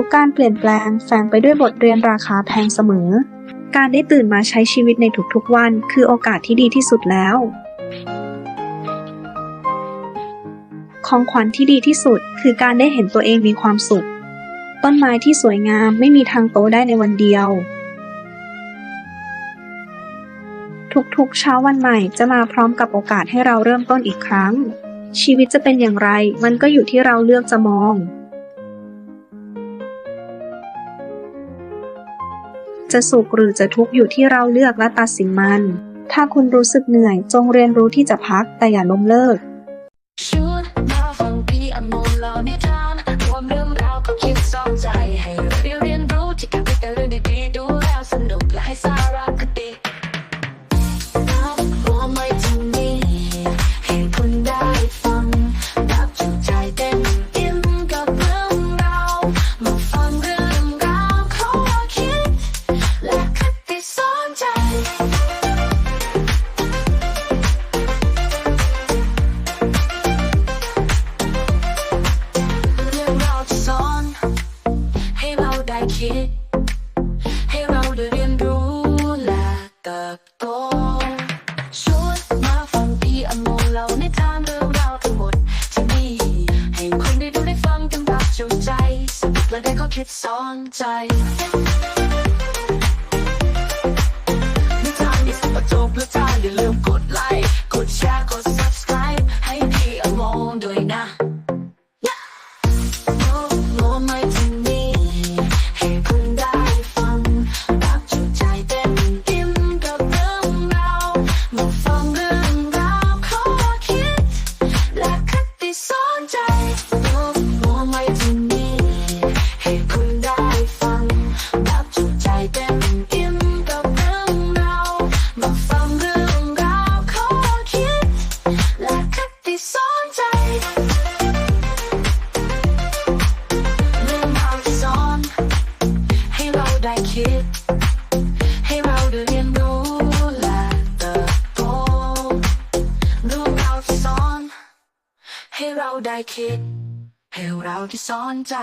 ทุกการเปลี่ยนแปลงแฝงไปด้วยบทเรียนราคาแพงเสมอ การได้ตื่นมาใช้ชีวิตในทุกๆวัน คือโอกาสที่ดีที่สุดแล้ว ของขวัญที่ดีที่สุด คือการได้เห็นตัวเองมีความสุข ต้นไม้ที่สวยงามไม่มีทางโตได้ในวันเดียว ทุกๆเช้าวันใหม่จะมาพร้อมกับโอกาสให้เราเริ่มต้นอีกครั้ง ชีวิตจะเป็นอย่างไร มันก็อยู่ที่เราเลือกจะมอง จะสุขหรือจะทุกข์อยู่ที่เราเลือกและตัดสินมัน ถ้าคุณรู้สึกเหนื่อยจงเรียนรู้ที่จะพักแต่อย่าล้มเลิก คิด ให้เราได้เรียนรู้และเติบโตชวนมาฟังพี่อโมเราในทางเรื่องราวทั้งหมดที่นี่ให้คนได้ดูได้ฟังกันแบบจุใจสนุกและได้ข้อคิดสอนใจ ได้คิด ให้เราได้เรียนรู้และเติบโตเรื่องราวที่สอน ให้เราได้คิด ให้เราที่สอนใจ